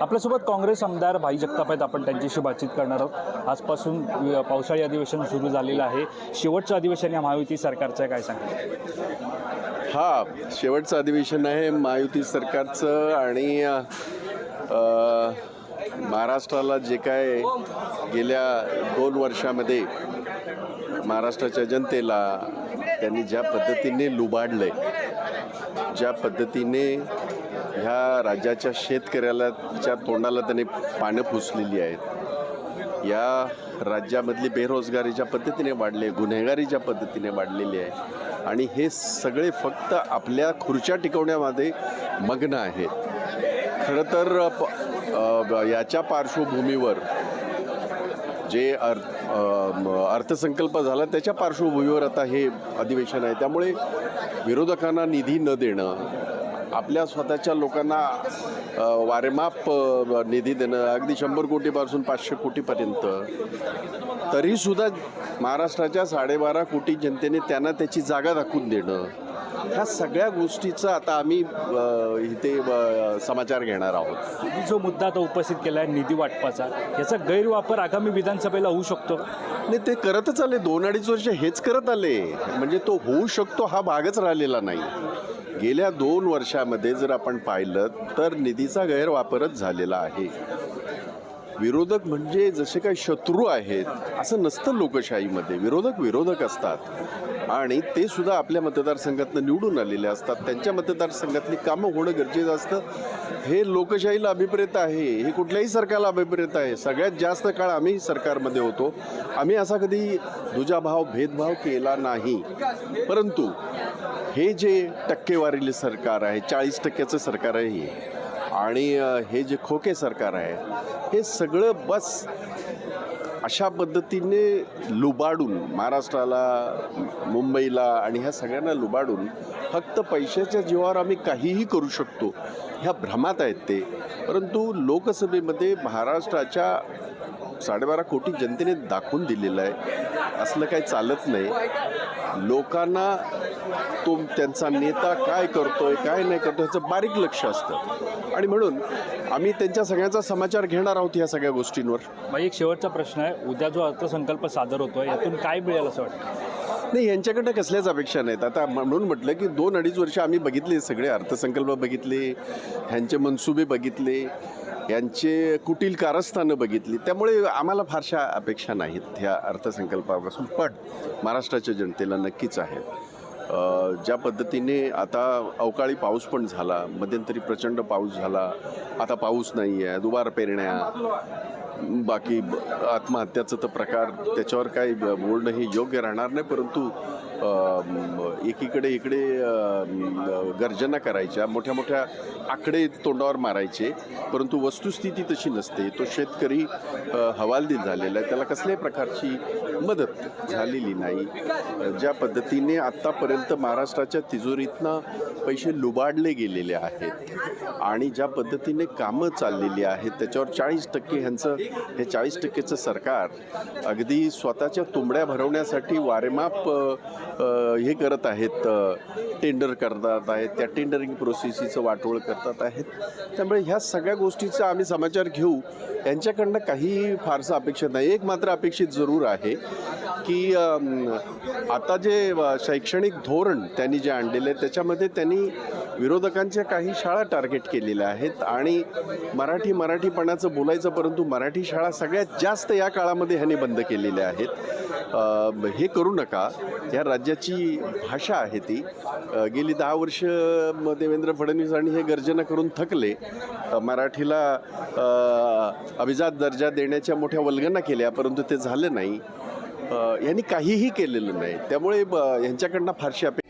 आपल्यासोबत काँग्रेस आमदार भाई जगताप आहेत. आपण त्यांच्याशी बातचीत करणार आहोत. आजपासून पावसाळी अधिवेशन सुरू झालेलं आहे. शेवटचं अधिवेशन या महायुती सरकारचं आहे काय सांगा हा शेवटचं अधिवेशन आहे महायुती सरकारचं आणि महाराष्ट्राला जे काय गेल्या दोन वर्षामध्ये महाराष्ट्राच्या जनतेला त्यांनी ज्या पद्धतीने लुबाडलं आहे ज्या पद्धतीने ह्या राज्याच्या शेतकऱ्यालाच्या तोंडाला त्यांनी पानं पुसलेली आहेत. या राज्यामधली बेरोजगारी ज्या पद्धतीने वाढली आहे गुन्हेगारी ज्या पद्धतीने वाढलेली आहे. आणि हे सगळे फक्त आपल्या खुर्च्या टिकवण्यामध्ये मग्न आहेत. खरं तर प- याच्या पार्श्वभूमीवर जे अर् अर्थसंकल्प झाला त्याच्या पार्श्वभूमीवर आता हे अधिवेशन आहे. त्यामुळे विरोधकांना निधी न देणं आपल्या स्वतःच्या लोकांना वारेमाप निधी देणं अगदी शंभर कोटीपासून पाचशे कोटीपर्यंत. तरीसुद्धा महाराष्ट्राच्या साडेबारा कोटी जनतेने त्यांना त्याची जागा दाखवून देणं. ह्या सगळ्या गोष्टीचा आता आम्ही इथे समाचार घेणार आहोत. तुम्ही जो मुद्दा आता उपस्थित केला आहे निधी वाटपाचा याचा गैरवापर आगामी विधानसभेला होऊ शकतो. नाही ते करतच आले. दोन अडीच वर्ष हेच करत आले. म्हणजे तो होऊ शकतो हा भागच राहिलेला नाही. गेल्या दोन वर्षामध्ये जर आपण पाहिलं तर निधीचा गैरवापरच झालेला आहे. विरोधक म्हणजे जसे काही शत्रू आहेत असं नसतं लोकशाहीमध्ये. विरोधक विरोधक असतात. आणि ते सुद्धा आपल्या मतदारसंघातनं निवडून आलेले असतात. त्यांच्या मतदारसंघातली कामं होणं गरजेचं असतं. हे लोकशाहीला अभिप्रेत आहे. हे कुठल्याही सरकारला अभिप्रेत आहे. सगळ्यात जास्त काळ आम्ही सरकारमध्ये होतो. आम्ही असा कधी दुजाभाव भेदभाव केला नाही. परंतु हे जे टक्केवारीले सरकार आहे चाळीस टक्क्याचं सरकार आहे आणि हे जे खोके सरकार आहे हे सगळं बस अशा पद्धतीने लुबाडून महाराष्ट्राला मुंबईला आणि ह्या सगळ्यांना लुबाडून फक्त पैशाच्या जीवावर आम्ही काहीही करू शकतो ह्या भ्रमात आहेत ते. परंतु लोकसभेमध्ये महाराष्ट्राच्या साडेबारा कोटी जनतेने दाखवून दिलेलं आहे असलं काही चालत नाही. लोकांना तो त्यांचा नेता काय करतोय काय नाही करतोय ह्याचं बारीक लक्ष असतं. आणि म्हणून आम्ही त्यांच्या सगळ्यांचा समाचार घेणार आहोत ह्या सगळ्या गोष्टींवर. मग एक शेवटचा प्रश्न आहे उद्या जो अर्थसंकल्प सादर होतोय यातून काय मिळेल असं वाटतं? नाही यांच्याकडनं कसल्याच अपेक्षा नाहीत. आता म्हणून म्हटलं की दोन अडीच वर्ष आम्ही बघितले सगळे अर्थसंकल्प बघितले ह्यांचे मनसुबे बघितले. यांचे कुटील कारस्थानं बघितली. त्यामुळे आम्हाला फारशा अपेक्षा नाहीत ह्या अर्थसंकल्पापासून. पण महाराष्ट्राच्या जनतेला नक्कीच आहेत ज्या पद्धतीने आता अवकाळी पाऊस पण झाला मध्यंतरी प्रचंड पाऊस झाला. आता पाऊस नाही आहे दुबार पेरण्या. बाकी ब- आत्महत्याचं तर प्रकार त्याच्यावर काही ब- बोलणं हे योग्य राहणार नाही परंतु एकीकडे इकडे गर्जना करायच्या मोठ्या मोठ्या आकडे तोंडावर मारायचे परंतु वस्तुस्थिती तशी नसते. तो शेतकरी हवालदिल झालेला आहे. त्याला कसल्याही प्रकारची मदत झालेली नाही. ज्या पद्धतीने आत्तापर्यंत महाराष्ट्राच्या तिजोरीतनं पैसे लुबाडले गेलेले आहेत आणि ज्या पद्धतीने कामं चाललेली आहेत त्याच्यावर चाळीस टक्के ह्यांचं हे चाळीस टक्केचं सरकार अगदी स्वतःच्या तुंबड्या भरवण्यासाठी वारेमाप हे करत आहेत टेंडर करतात आहेत त्या टेंडरिंग प्रोसेसीचं वाटोळ करतात आहेत. त्यामुळे ह्या सगळ्या गोष्टीचा आम्ही समाचार घेऊ. यांच्याकडनं काही फारसं अपेक्षित नाही. एक मात्र अपेक्षित जरूर आहे. की आता जे शैक्षणिक धोरण त्यांनी जे आणलेलं आहे त्याच्यामध्ये त्यांनी विरोधकांच्या काही शाळा टार्गेट केलेल्या आहेत आणि मराठी मराठीपणाचं बोलायचं परंतु मराठी शाळा सगळ्यात जास्त या काळामध्ये ह्यांनी बंद केलेल्या आहेत. हे करू नका. ह्या राज्याची भाषा आहे ती. गेली दहा वर्ष म, देवेंद्र फडणवीस आणि हे गर्जना करून थकले. मराठीला अभिजात दर्जा देण्याच्या मोठ्या वल्गना केल्या परंतु ते झालं नाही. यांनी काहीही केलेलं नाही. त्यामुळे यांच्याकडनं फारशी अपेक्षा